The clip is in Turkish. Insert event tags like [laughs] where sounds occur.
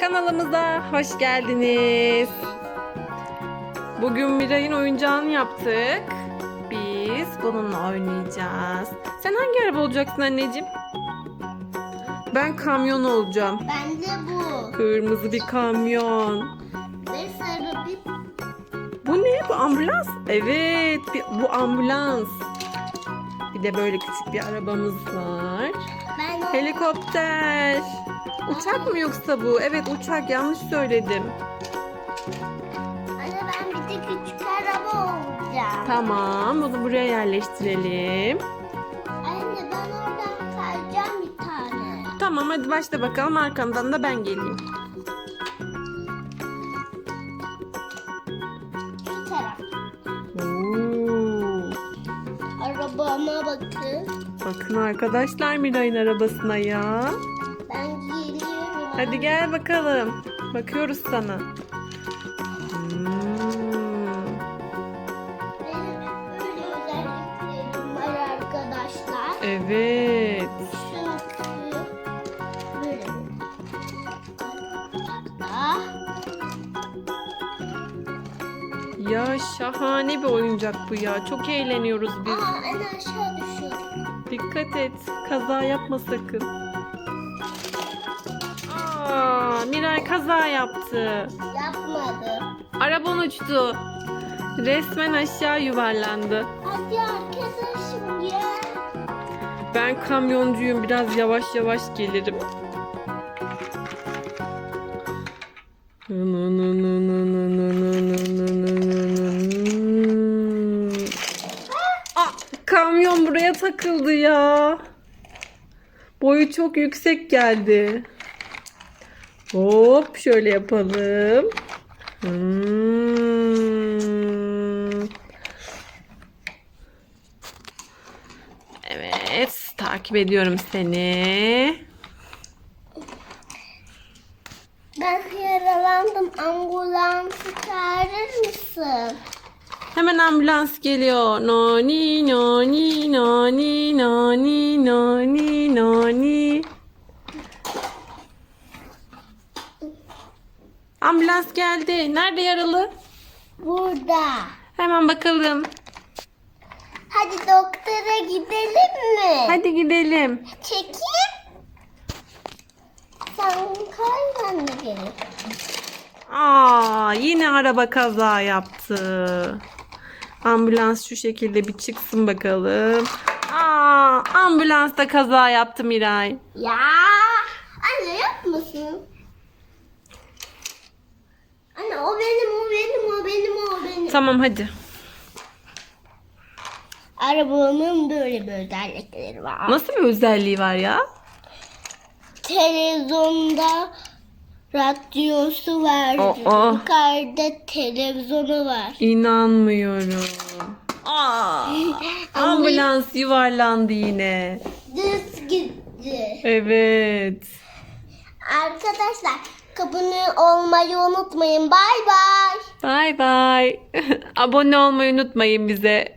Kanalımıza hoş geldiniz. Bugün Miray'ın oyuncağını yaptık. Biz bununla oynayacağız. Sen hangi araba olacaksın anneciğim? Ben kamyon olacağım. Ben de bu. Kırmızı bir kamyon. Ve sarı bir Bu ne? Bu ambulans? Evet, bir- bu ambulans. Bir de böyle küçük bir arabamız var. ben Helikopter. Uçak mı yoksa bu? Evet uçak yanlış söyledim. Anne ben bir de küçük araba olacağım. Tamam bunu buraya yerleştirelim. Anne ben oradan kayacağım bir tane. Tamam hadi başla bakalım arkamdan da ben geleyim. Şu taraf. Oo. Arabama bakın. Bakın arkadaşlar Miray'ın arabasına ya. Hadi gel bakalım. Bakıyoruz sana. Hmm. Evet. Ya şahane bir oyuncak bu ya. Çok eğleniyoruz biz. Aa, en aşağı düşüyor. Dikkat et. Kaza yapma sakın. Kaza yaptı. Yapmadım. Araban uçtu. Resmen aşağı yuvarlandı. Hadi arkadaşım gel. Ben kamyoncuyum. Biraz yavaş yavaş gelirim. Aa, kamyon buraya takıldı ya. Boyu çok yüksek geldi. Hop şöyle yapalım. Hmm. Evet, takip ediyorum seni. Ben yaralandım. Ambulansı çağırır mısın? Hemen ambulans geliyor. Noni noni noni noni noni noni. Ambulans geldi. Nerede yaralı? Burada. Hemen bakalım. Hadi doktora gidelim mi? Hadi gidelim. Çekeyim. Sen kay ben de geleyim. Aa, yine araba kaza yaptı. Ambulans şu şekilde bir çıksın bakalım. Aa, ambulans da kaza yaptı Miray. Ya. Anne yapmasın. Anne o benim, o benim, o benim, o benim. Tamam hadi. Arabamın böyle bir özellikleri var. Nasıl bir özelliği var ya? Televizyonda radyosu var. Aa. Yukarıda televizyonu var. İnanmıyorum. [laughs] Aa, ambulans yuvarlandı yine. Düz gitti. Evet. Arkadaşlar abone olmayı unutmayın. Bay bay. Bay bay. [laughs] Abone olmayı unutmayın bize.